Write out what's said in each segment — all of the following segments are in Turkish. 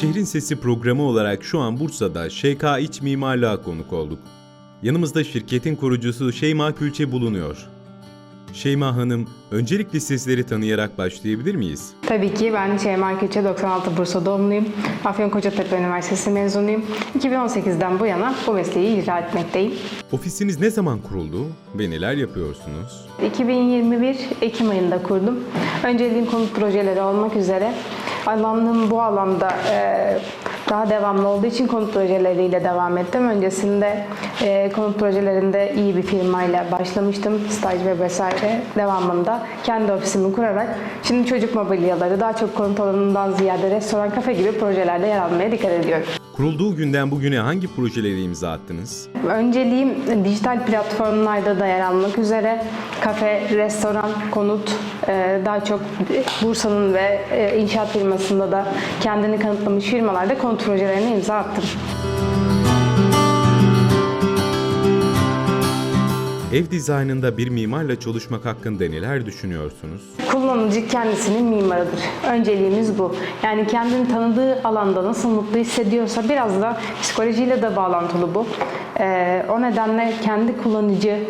Şehrin Sesi programı olarak şu an Bursa'da ŞK İç Mimarlığa konuk olduk. Yanımızda şirketin kurucusu Şeyma Külçe bulunuyor. Şeyma Hanım, öncelikle sizleri tanıyarak başlayabilir miyiz? Tabii ki ben Şeyma Keçe 96 Bursa doğumluyum. Afyonkarahisar Üniversitesi mezunuyum. 2018'den bu yana bu mesleği icra etmekteyim. Ofisiniz ne zaman kuruldu ve neler yapıyorsunuz? 2021 Ekim ayında kurdum. Önceliğim konut projeleri olmak üzere. Alanım bu alanda e, daha devamlı olduğu için konut projeleriyle devam ettim. Öncesinde e, konut projelerinde iyi bir firmayla başlamıştım. Staj ve vesaire devamında kendi ofisimi kurarak şimdi çocuk mobilyaları daha çok konut alanından ziyade restoran, kafe gibi projelerde yer almaya dikkat ediyorum. Kurulduğu günden bugüne hangi projeleri imza attınız? Önceliğim dijital platformlarda da yer almak üzere kafe, restoran, konut e, daha çok Bursa'nın ve e, inşaat firmasında da kendini kanıtlamış firmalarda konut projelerine imza attım. Ev dizaynında bir mimarla çalışmak hakkında neler düşünüyorsunuz? Kullanıcı kendisinin mimarıdır. Önceliğimiz bu. Yani kendini tanıdığı alanda nasıl mutlu hissediyorsa biraz da psikolojiyle de bağlantılı bu. Ee, o nedenle kendi kullanıcı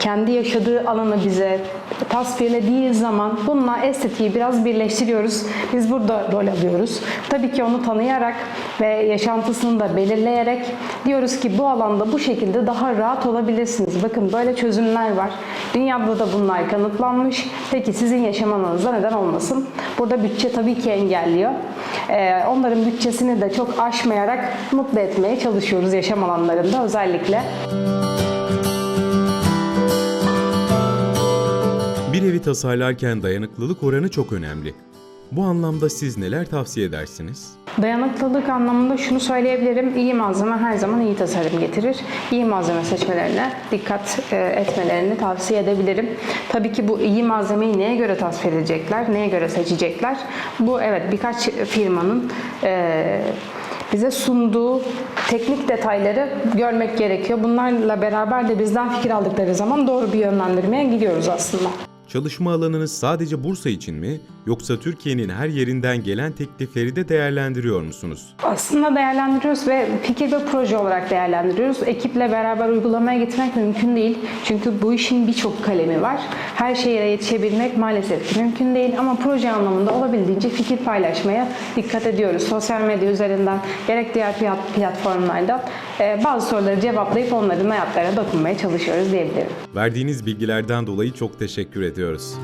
kendi yaşadığı alanı bize tasvirlediği zaman bununla estetiği biraz birleştiriyoruz. Biz burada rol alıyoruz. Tabii ki onu tanıyarak ve yaşantısını da belirleyerek diyoruz ki bu alanda bu şekilde daha rahat olabilirsiniz. Bakın böyle çözümler var. Dünyada da bunlar kanıtlanmış. Peki sizin yaşam alanınızda neden olmasın? Burada bütçe tabii ki engelliyor. Ee, onların bütçesini de çok aşmayarak mutlu etmeye çalışıyoruz yaşam alanlarında özellikle. Bir evi tasarlarken dayanıklılık oranı çok önemli. Bu anlamda siz neler tavsiye edersiniz? Dayanıklılık anlamında şunu söyleyebilirim. İyi malzeme her zaman iyi tasarım getirir. İyi malzeme seçmelerine dikkat e, etmelerini tavsiye edebilirim. Tabii ki bu iyi malzemeyi neye göre tasvir edecekler, neye göre seçecekler? Bu evet birkaç firmanın e, bize sunduğu teknik detayları görmek gerekiyor. Bunlarla beraber de bizden fikir aldıkları zaman doğru bir yönlendirmeye gidiyoruz aslında. Çalışma alanınız sadece Bursa için mi yoksa Türkiye'nin her yerinden gelen teklifleri de değerlendiriyor musunuz? Aslında değerlendiriyoruz ve fikir ve proje olarak değerlendiriyoruz. Ekiple beraber uygulamaya gitmek mümkün değil. Çünkü bu işin birçok kalemi var. Her şeye yetişebilmek maalesef ki mümkün değil ama proje anlamında olabildiğince fikir paylaşmaya dikkat ediyoruz. Sosyal medya üzerinden gerek diğer plat- platformlardan e, bazı soruları cevaplayıp onların hayatlarına dokunmaya çalışıyoruz diyebilirim. Verdiğiniz bilgilerden dolayı çok teşekkür ediyoruz.